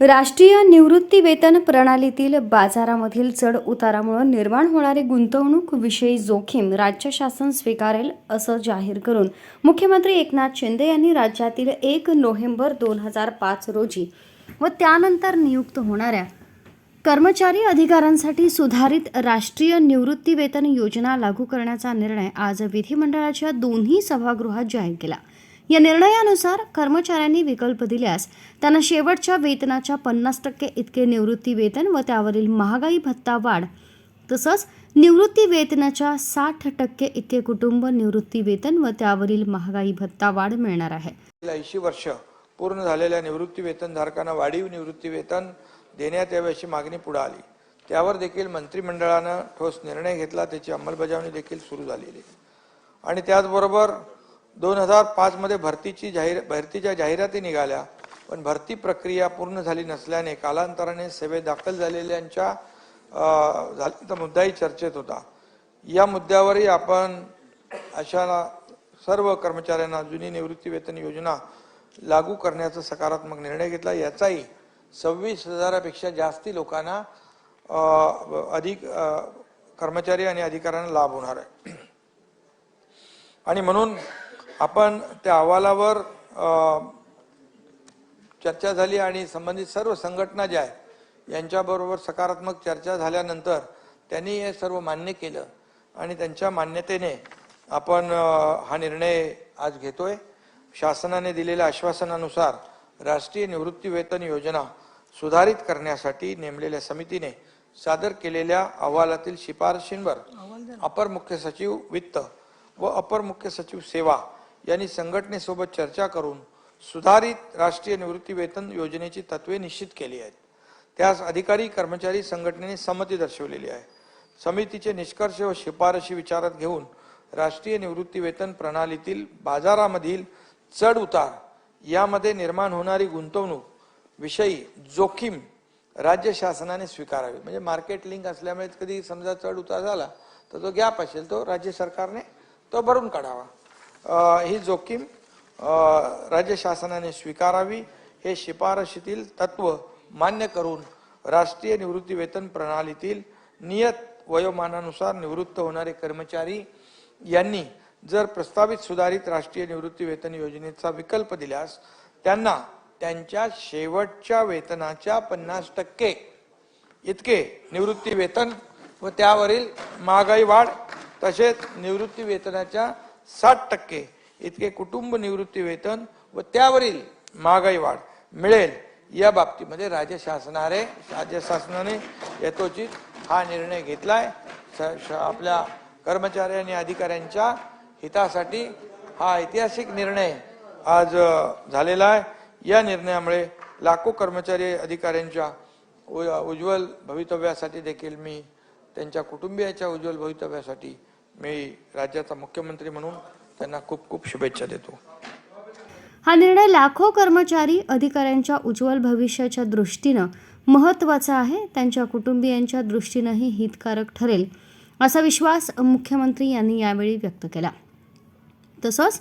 राष्ट्रीय निवृत्ती वेतन प्रणालीतील बाजारामधील चढ उतारामुळे निर्माण होणारी गुंतवणूक विषयी जोखीम राज्य शासन स्वीकारेल असं जाहीर करून मुख्यमंत्री एकनाथ शिंदे यांनी राज्यातील एक नोव्हेंबर दोन हजार पाच रोजी व त्यानंतर नियुक्त होणाऱ्या कर्मचारी अधिकाऱ्यांसाठी सुधारित राष्ट्रीय निवृत्ती वेतन योजना लागू करण्याचा निर्णय आज विधिमंडळाच्या दोन्ही सभागृहात जाहीर केला. या निर्णयानुसार कर्मचाऱ्यांनी विकल्प दिल्यास त्यांना शेवटच्या वेतनाच्या पन्नास टक्के इतके निवृत्ती वेतन व त्यावरील महागाई भत्ता वाढ तसंच निवृत्ती वेतनाच्या साठ टक्के इतके कुटुंब निवृत्ती वेतन व त्यावरील महागाई भत्ता वाढ मिळणार आहे. ऐंशी वर्ष पूर्ण झालेल्या निवृत्ती वेतनधारकांना वाढीव निवृत्ती वेतन देण्यात यावी अशी मागणी पुढे आली. त्यावर देखील मंत्रिमंडळानं ठोस निर्णय घेतला त्याची अंमलबजावणी देखील सुरू झालेली आणि त्याचबरोबर दोन हजार पाचमध्ये भरतीची जाहीर भरतीच्या जाहिराती निघाल्या पण भरती प्रक्रिया पूर्ण झाली नसल्याने कालांतराने सेवेत दाखल झालेल्यांच्या झालेला मुद्दाही चर्चेत होता. या मुद्द्यावरही आपण अशा सर्व कर्मचाऱ्यांना जुनी निवृत्ती वेतन योजना लागू करण्याचा सकारात्मक निर्णय घेतला. याचाही सव्वीस हजारापेक्षा जास्ती लोकांना अधिक कर्मचारी आणि अधिकाऱ्यांना लाभ होणार आहे. आणि म्हणून आपण त्या अहवालावर चर्चा झाली आणि संबंधित सर्व संघटना ज्या आहेत यांच्याबरोबर सकारात्मक चर्चा झाल्यानंतर त्यांनी हे सर्व मान्य केलं. आणि त्यांच्या मान्यतेने आपण हा निर्णय आज घेतोय. शासनाने दिलेल्या आश्वासनानुसार राष्ट्रीय निवृत्ती वेतन योजना सुधारित करण्यासाठी नेमलेल्या समितीने सादर केलेल्या अहवालातील शिफारशींवर अपर मुख्य सचिव वित्त व अपर मुख्य सचिव सेवा यांनी संघटनेसोबत चर्चा करून सुधारित राष्ट्रीय निवृत्तीवेतन योजनेची तत्वे निश्चित केली आहेत. त्यास अधिकारी कर्मचारी संघटनेने संमती दर्शवलेली आहे. समितीचे निष्कर्ष व शिफारशी विचारात घेऊन राष्ट्रीय निवृत्तीवेतन प्रणालीतील बाजारामधील चढ उतार यामध्ये निर्माण होणारी गुंतवणूक विषयी जोखीम राज्य शासनाने स्वीकारावी. म्हणजे मार्केट लिंक असल्यामुळे कधी समजा चढ उतार झाला तर तो गॅप असेल तो राज्य सरकारने तो भरून काढावा. ही जोखीम राज्य शासनाने स्वीकारावी हे शिफारशीतील तत्व मान्य करून राष्ट्रीय निवृत्ती वेतन प्रणालीतील नियत वयोमानानुसार निवृत्त होणारे कर्मचारी यांनी जर प्रस्तावित सुधारित राष्ट्रीय निवृत्ती वेतन योजनेचा विकल्प दिल्यास त्यांना त्यांच्या शेवटच्या वेतनाच्या पन्नास टक्के इतके निवृत्ती वेतन व त्यावरील महागाई वाढ तसेच निवृत्ती वेतनाच्या साठ टक्के इतके कुटुंब निवृत्ती वेतन व त्यावरील महागाई वाढ मिळेल या बाबतीमध्ये राज्य शासनाने राज्य शासनाने यथोचित हा निर्णय घेतलाय. श- आपल्या कर्मचारी आणि अधिकाऱ्यांच्या हितासाठी हा ऐतिहासिक निर्णय आज झालेला आहे. या निर्णयामुळे लाखो कर्मचारी अधिकाऱ्यांच्या उज्ज्वल भवितव्यासाठी देखील मी त्यांच्या कुटुंबियाच्या उज्ज्वल भवितव्यासाठी मी राज्याचा मुख्यमंत्री म्हणून त्यांना खूप खूप शुभेच्छा देतो. हा निर्णय लाखो कर्मचारी अधिकाऱ्यांच्या उज्ज्वल भविष्याच्या दृष्टीनं महत्त्वाचा आहे. त्यांच्या कुटुंबियांच्या दृष्टीनंही हितकारक ठरेल असा विश्वास मुख्यमंत्री यांनी यावेळी व्यक्त केला. तसंच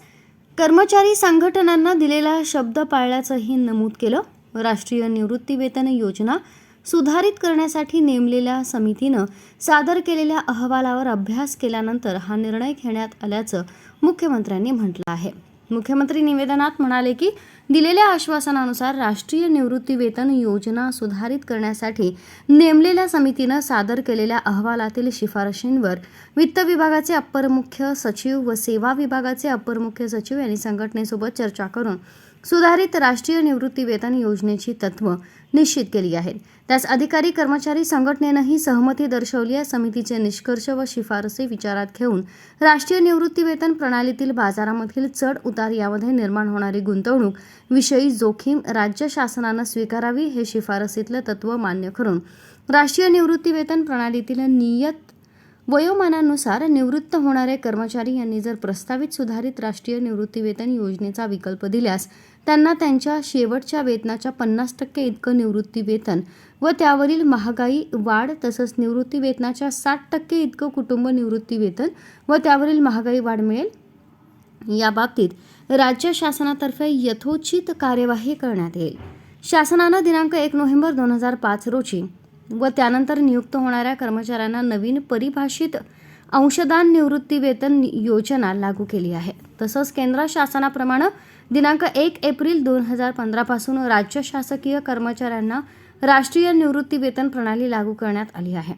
कर्मचारी संघटनांना दिलेला शब्द पाळल्याचंही नमूद केलं. राष्ट्रीय निवृत्ती वेतन योजना सुधारित करण्यासाठी नेमलेल्या समितीनं सादर केलेल्या अहवालावर अभ्यास केल्यानंतर हा निर्णय घेण्यात आल्याचं मुख्यमंत्र्यांनी म्हटलं आहे. मुख्यमंत्री निवेदनात म्हणाले की दिलेल्या आश्वासनानुसार राष्ट्रीय निवृत्ती वेतन योजना सुधारित करण्यासाठी नेमलेल्या समितीनं सादर केलेल्या अहवालातील शिफारशींवर वित्त विभागाचे अप्पर मुख्य सचिव व सेवा विभागाचे अप्पर मुख्य सचिव यांनी संघटनेसोबत चर्चा करून सुधारित राष्ट्रीय निवृत्ती वेतन योजनेची तत्व निश्चित केली आहेत. त्यास अधिकारी कर्मचारी संघटनेनंही सहमती दर्शवली आहे. समितीचे निष्कर्ष व शिफारसी विचारात घेऊन राष्ट्रीय निवृत्ती वेतन प्रणालीतील बाजारामधील चढ उतार यामध्ये निर्माण होणारी गुंतवणूक विषयी जोखीम राज्य शासनानं स्वीकारावी हे शिफारसीतलं तत्व मान्य करून राष्ट्रीय निवृत्ती वेतन प्रणालीतील नियत वयोमानानुसार निवृत्त होणारे कर्मचारी यांनी जर प्रस्तावित सुधारित राष्ट्रीय निवृत्तीवेतन योजनेचा विकल्प दिल्यास त्यांना त्यांच्या शेवटच्या वेतनाच्या पन्नास टक्के इतकं निवृत्तीवेतन व त्यावरील महागाई वाढ तसंच निवृत्तीवेतनाच्या साठ टक्के इतकं कुटुंब निवृत्तीवेतन व त्यावरील महागाई वाढ मिळेल? या बाबतीत राज्य शासनातर्फे यथोचित कार्यवाही करण्यात येईल. शासनानं दिनांक एक नोव्हेंबर दोन हजार पाच रोजी व त्यानंतर नियुक्त होणाऱ्या कर्मचाऱ्यांना नवीन परिभाषित अंशदान निवृत्ती वेतन योजना लागू केली आहे. तसंच केंद्र शासनाप्रमाणे दिनांक एक एप्रिल दोन हजार पंधरापासून राज्य शासकीय कर्मचाऱ्यांना राष्ट्रीय निवृत्ती वेतन प्रणाली लागू करण्यात आली आहे.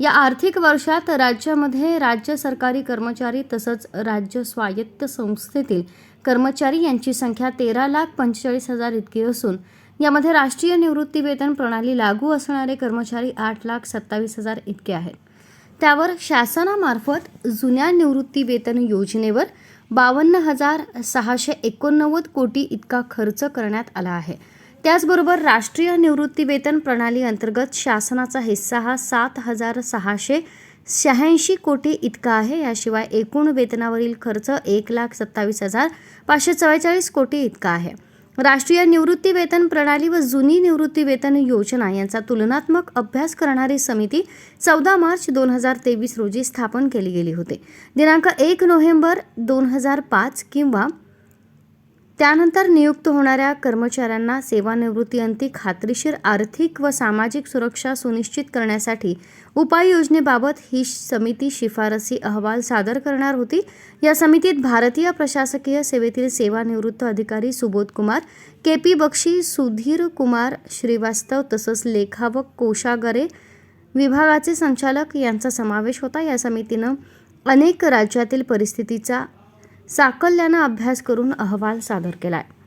या आर्थिक वर्षात राज्यामध्ये राज्य सरकारी कर्मचारी तसंच राज्य स्वायत्त संस्थेतील कर्मचारी यांची संख्या तेरा लाख पंचेचाळीस हजार इतकी असून यामध्ये राष्ट्रीय निवृत्ती वेतन प्रणाली लागू असणारे कर्मचारी आठ लाख सत्तावीस हजार इतके आहेत. त्यावर शासनामार्फत जुन्या निवृत्ती वेतन योजनेवर बावन्न हजार सहाशे एकोणनव्वद कोटी इतका खर्च करण्यात आला आहे. त्याचबरोबर राष्ट्रीय निवृत्ती वेतन प्रणाली अंतर्गत शासनाचा हिस्सा हा सात हजार सहाशे शहाऐंशी कोटी इतका आहे. याशिवाय एकूण वेतनावरील खर्च एक लाख सत्तावीस हजार पाचशे चव्वेचाळीस कोटी इतका आहे. राष्ट्रीय निवृत्ती वेतन प्रणाली व जुनी निवृत्ती वेतन योजना यांचा तुलनात्मक अभ्यास करणारी समिती चौदा मार्च दोन हजार तेवीस रोजी स्थापन केली गेली होती. दिनांक एक नोव्हेंबर दोन हजार पाच किंवा त्यानंतर नियुक्त होणाऱ्या कर्मचाऱ्यांना सेवानिवृत्तीअंती खात्रीशीर आर्थिक व सामाजिक सुरक्षा सुनिश्चित करण्यासाठी उपाययोजनेबाबत ही समिती शिफारसी अहवाल सादर करणार होती. या समितीत भारतीय प्रशासकीय सेवेतील सेवानिवृत्त अधिकारी सुबोध कुमार के पी बक्षी सुधीर कुमार श्रीवास्तव तसंच लेखा व कोशागरे विभागाचे संचालक यांचा समावेश होता. या समितीनं अनेक राज्यातील परिस्थितीचा साकल्यानं अभ्यास करून अहवाल सादर केला आहे